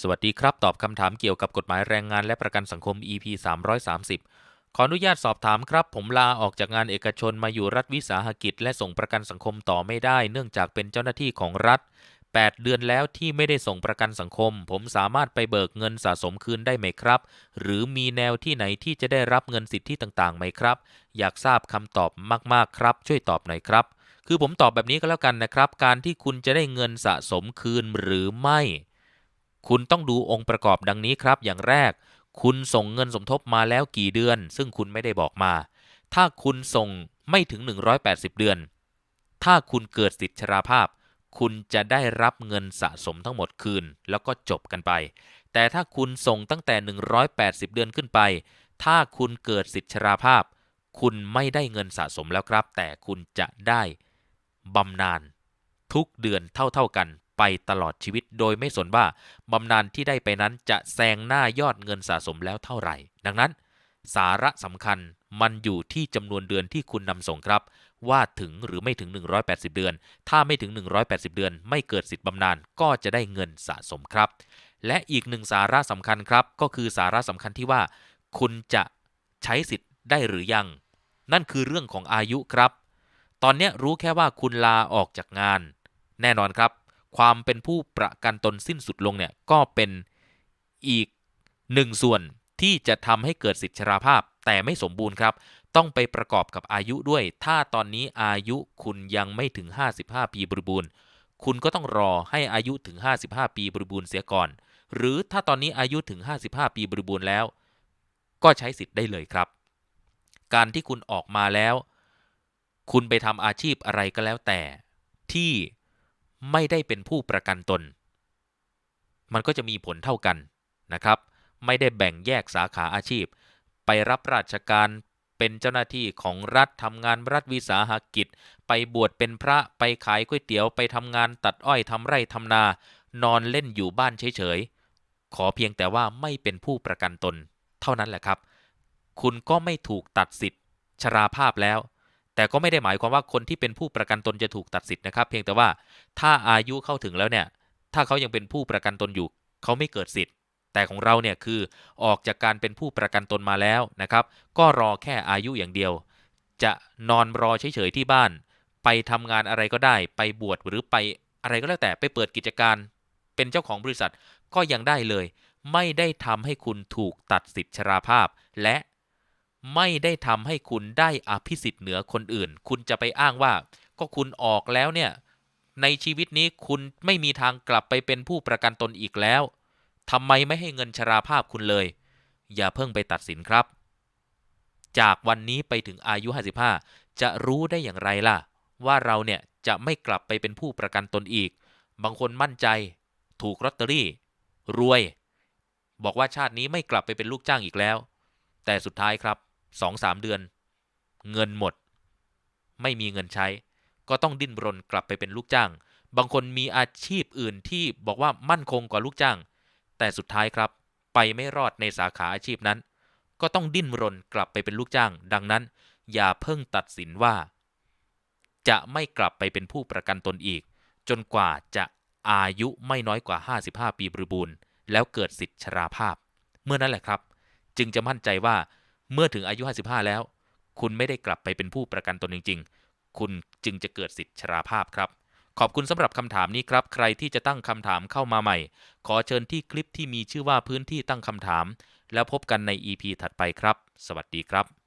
สวัสดีครับ ตอบคำถามเกี่ยวกับกฎหมายแรงงานและประกันสังคม EP 330 ขออนุญาตสอบถามครับ ผมลาออกจากงานเอกชนมาอยู่รัฐวิสาหกิจ และส่งประกันสังคมต่อไม่ได้ เนื่องจากเป็นเจ้าหน้าที่ของรัฐ 8 เดือนแล้วที่ไม่ได้ส่งประกันสังคม ผมสามารถไปเบิกเงินสะสมคืนได้ไหมครับ หรือมีแนวที่ไหนที่จะได้รับเงินสิทธิต่างๆไหมครับ อยากทราบคำตอบมากๆครับ ช่วยตอบหน่อยครับ คือผมตอบแบบนี้ก็แล้วกันนะครับ การที่คุณจะได้เงินสะสมคืนหรือไม่ คุณต้องดูองค์ประกอบดังนี้ครับ อย่างแรก คุณส่งเงินสมทบมาแล้วกี่เดือน ซึ่งคุณไม่ได้บอกมา ถ้าคุณส่งไม่ถึง 180 เดือน ถ้าคุณเกิดสิทธิชราภาพ คุณจะได้รับเงินสะสมทั้งหมดคืน แล้วก็จบกันไป แต่ถ้าคุณส่งตั้งแต่ 180 เดือนขึ้นไป ถ้าคุณเกิดสิทธิชราภาพ คุณไม่ได้เงินสะสมแล้วครับ แต่คุณจะได้บำนาญทุกเดือนเท่าๆกัน ไปตลอดชีวิต โดยไม่สนว่าบำนาญที่ได้ไปนั้นจะแซงหน้ายอดเงินสะสมแล้วเท่าไหร่ ดังนั้น สาระสำคัญมันอยู่ที่จำนวนเดือนที่คุณนำส่งครับ ว่าถึงหรือไม่ถึง 180 เดือน ถ้าไม่ถึง 180 เดือน ไม่เกิดสิทธิ์บำนาญก็จะได้เงินสะสมครับ และอีกหนึ่งสาระสำคัญครับ ก็คือสาระสำคัญที่ว่า คุณจะใช้สิทธิ์ได้หรือยัง นั่นคือเรื่องของอายุครับ ตอนนี้รู้แค่ว่าคุณลาออกจากงาน แน่นอนครับ ความเป็นผู้ประกันตนสิ้นสุดลงเนี่ยก็เป็นอีกหนึ่งส่วนที่จะทำให้เกิดสิทธิชราภาพ แต่ไม่สมบูรณ์ครับ ต้องไปประกอบกับอายุด้วย ถ้าตอนนี้อายุคุณยังไม่ถึง 55 ปีบริบูรณ์ คุณก็ต้องรอให้อายุถึง 55 ปีบริบูรณ์เสียก่อน หรือถ้าตอนนี้อายุถึง 55 ปีบริบูรณ์แล้ว ก็ใช้สิทธิ์ได้เลยครับ การที่คุณออกมาแล้ว คุณไปทำอาชีพอะไรก็แล้วแต่ ที่ ไม่ได้เป็นผู้ประกันตน มันก็จะมีผลเท่ากันนะครับ ไม่ได้แบ่งแยกสาขาอาชีพ ไปรับราชการเป็นเจ้าหน้าที่ของรัฐทำงานรัฐวิสาหกิจ ไปบวชเป็นพระไปขายก๋วยเตี๋ยวไปทำงานตัดอ้อยทำไร่ทำนา นอนเล่นอยู่บ้านเฉยๆ ขอเพียงแต่ว่าไม่เป็นผู้ประกันตน เท่านั้นแหละครับ คุณก็ไม่ถูกตัดสิทธิ์ ชราภาพแล้ว แต่ก็ไม่ได้หมายความว่าคนที่เป็นผู้ประกันตนจะถูกตัดสิทธิ์นะครับ เพียงแต่ว่าถ้าอายุเข้าถึงแล้วเนี่ย ถ้าเขายังเป็นผู้ประกันตนอยู่ เขาไม่เกิดสิทธิ์ แต่ของเราเนี่ยคือออกจากการเป็นผู้ประกันตนมาแล้วนะครับ ก็รอแค่อายุอย่างเดียว จะนอนรอเฉยๆที่บ้าน ไปทำงานอะไรก็ได้ ไปบวชหรือไปอะไรก็แล้วแต่ไปเปิดกิจการ เป็นเจ้าของบริษัทก็ยังได้เลย ไม่ได้ทำให้คุณถูกตัดสิทธิชราภาพ และ ไม่ได้ทำให้คุณได้อภิสิทธิ์เหนือคนอื่น คุณจะไปอ้างว่า ก็คุณออกแล้วเนี่ย ในชีวิตนี้คุณไม่มีทางกลับไปเป็นผู้ประกันตนอีกแล้วทำไมไม่ให้เงินชราภาพคุณเลย อย่าเพิ่งไปตัดสินครับ จากวันนี้ไปถึงอายุ 55 จะรู้ได้อย่างไรล่ะ ว่าเราเนี่ยจะไม่กลับไปเป็นผู้ประกันตนอีก บางคนมั่นใจ ถูกลอตเตอรี่ รวย บอกว่าชาตินี้ไม่กลับไปเป็นลูกจ้างอีกแล้ว แต่สุดท้ายครับ 2-3เดือน เงินหมด ไม่มีเงินใช้ ก็ต้องดิ้นรนกลับไปเป็นลูกจ้าง บางคนมีอาชีพอื่นที่บอกว่ามั่นคงกว่าลูกจ้าง แต่สุดท้ายครับ ไปไม่รอดในสาขาอาชีพนั้น ก็ต้องดิ้นรนกลับไปเป็นลูกจ้าง ดังนั้น อย่าเพิ่งตัดสินว่า จะไม่กลับไปเป็นผู้ประกันตนอีก จนกว่าจะอายุไม่น้อยกว่า 55 ปีบริบูรณ์ แล้วเกิดสิทธิชราภาพ เมื่อนั้นแหละครับ จึงจะมั่นใจว่า เมื่อถึงอายุ 55 แล้ว คุณไม่ได้กลับไปเป็นผู้ประกันตนจริง ๆ คุณจึงจะเกิดสิทธิชราภาพครับ ขอบคุณสำหรับคำถามนี้ครับ ใครที่จะตั้งคำถามเข้ามาใหม่ ขอเชิญที่คลิปที่มีชื่อว่าพื้นที่ตั้งคำถาม แล้วพบกันใน EP ถัดไปครับ สวัสดีครับ